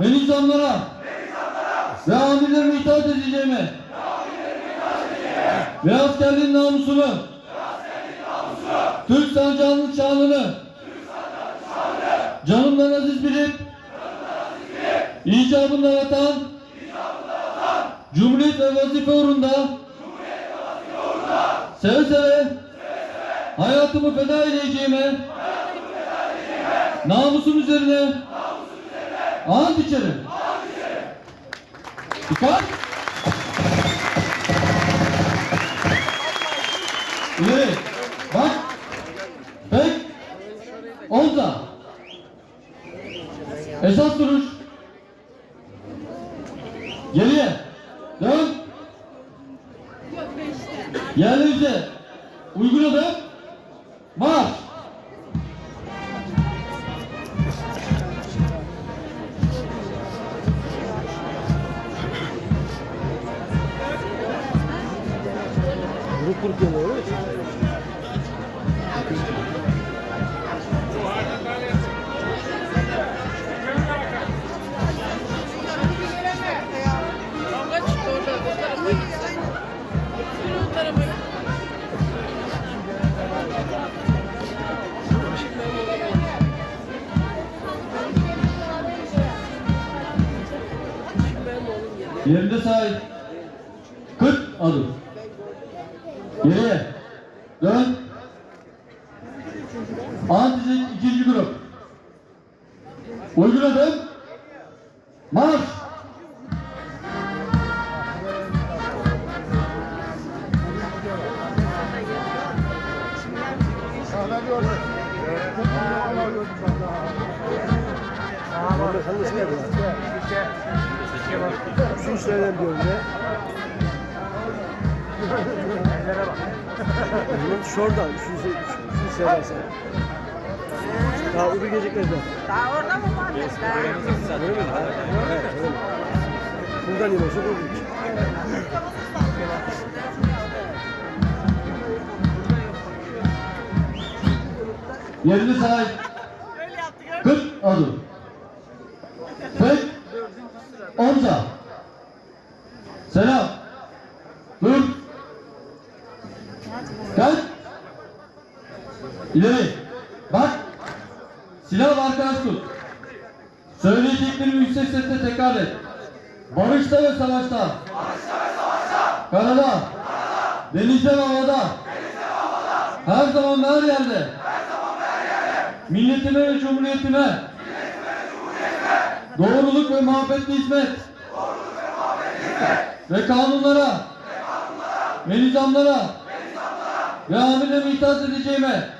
ve nizamlara ve amirlerime itaat edeceğime. Ve askerliğin namusunu. Türk sancağının şanını. Canımdan aziz bilip. İcabında vatan. Cumhuriyet ve vazife uğrunda. Seve seve. Hayatımı feda edeceğime. Namusum üzerine ant içerim. Dikkat! İleri. Bak. Bek. Omza. Esas duruş. Gitsin. Yerinde sahip. 40 adım. Geriye. Dön. Antizek ikinci grup. Uygun adım. Marş. Üçüncü sıradan diyorum ya. Bunun şuradan, üçüncü, üçüncü sıradan sen. Daha öbür gelecekler de. Daha orada mı var? Öyle mi? Evet, öyle? Buradan iniyorsa buradan. Yerinde sahip. Öyle yaptık. 40 adım. Bek. Omza. Selam. Dur. Gel. İleri. Bak. Silah ve arkadaş tut. Söyleyeceklerimi yüksek sesle tekrar et. Barışta ve savaşta. Karada. Denizde ve havada. Her zaman ve her yerde. Milletime ve cumhuriyetime. Doğruluk ve muhabbetle hizmet. Ve kanunlara. Ve nizamlara. Ve amirlerime itaat edeceğime.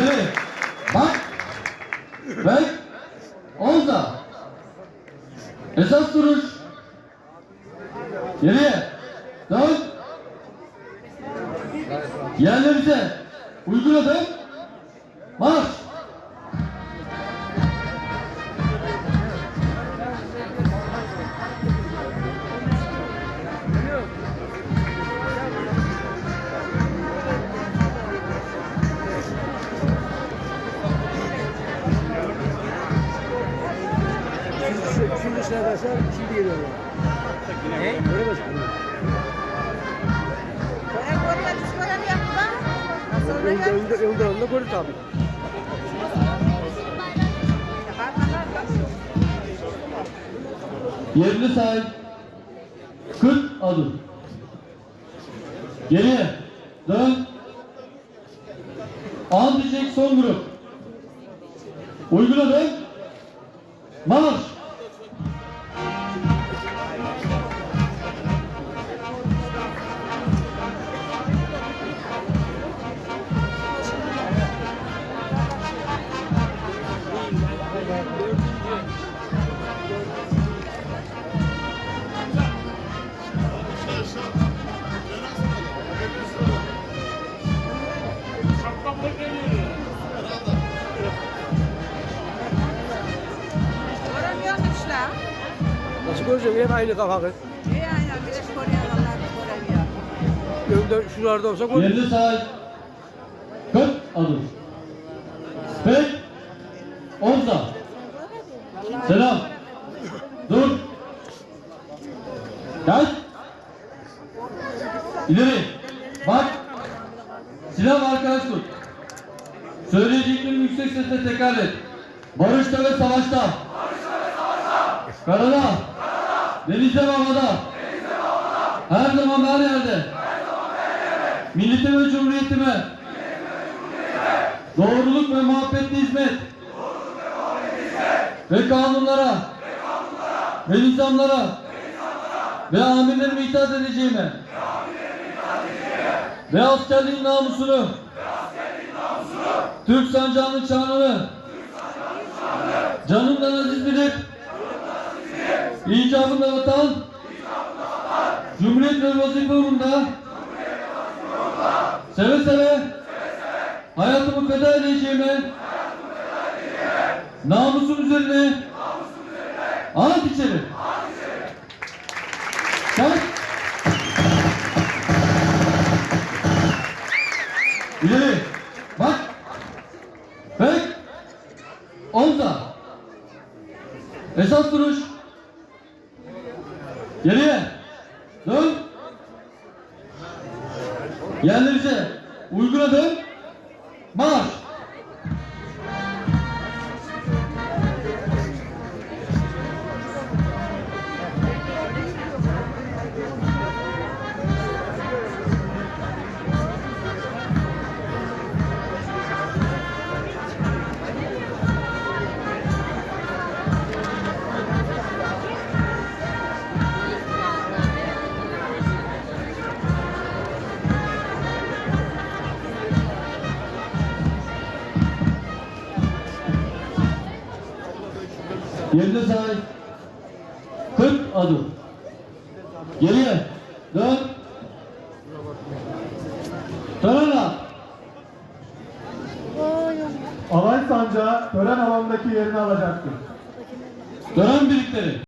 İleri. Bak. Bek. Omza. Esas duruş. Geriye. Dön. Yerlerinize. Uygun adım. Geliyorum. Ne? Öyle başkanım. Nasıl önde gördü tabii. Yerine sahip 40 adım. Geriye dön. An diyecek son grup. Uygun adım. Marş. Göreceğim? Hep aynı kafa kız. İyi aynen bir de göremiyor. Önde şuralarda olsa görürüm. Yerine sahip. 40 adım. Bek. Omza. Selam. Dur. Gel. İleri. Bak. Silah arkadaş tut. Söyleyeceklerimi yüksek sesle tekrar et. Barışta ve savaşta. Karada. Denizde ve. Her zaman her yerde. Millete ve cumhuriyetime. Doğruluk ve muhabbetle hizmet. Ve kanunlara. Ve nizamlara. Ve amirlerime itaat edeceğime. Ve askerliğin namusunu. Türk sancağının şanını. Canımdan aziz bilip. İcabında vatan. Cumhuriyet ve vazife uğrunda. Seve seve hayatımı feda edeceğime namusun üzerine ant içerim. Sen İleri bak bek omza esas duruş geriye dön. Yerlerinize uygun adım marş. Yerine sahip. 40 adım. Geriye. Dön. Törena. Alay sancağı tören alanındaki yerini alacaktır. Dönen birlikleri.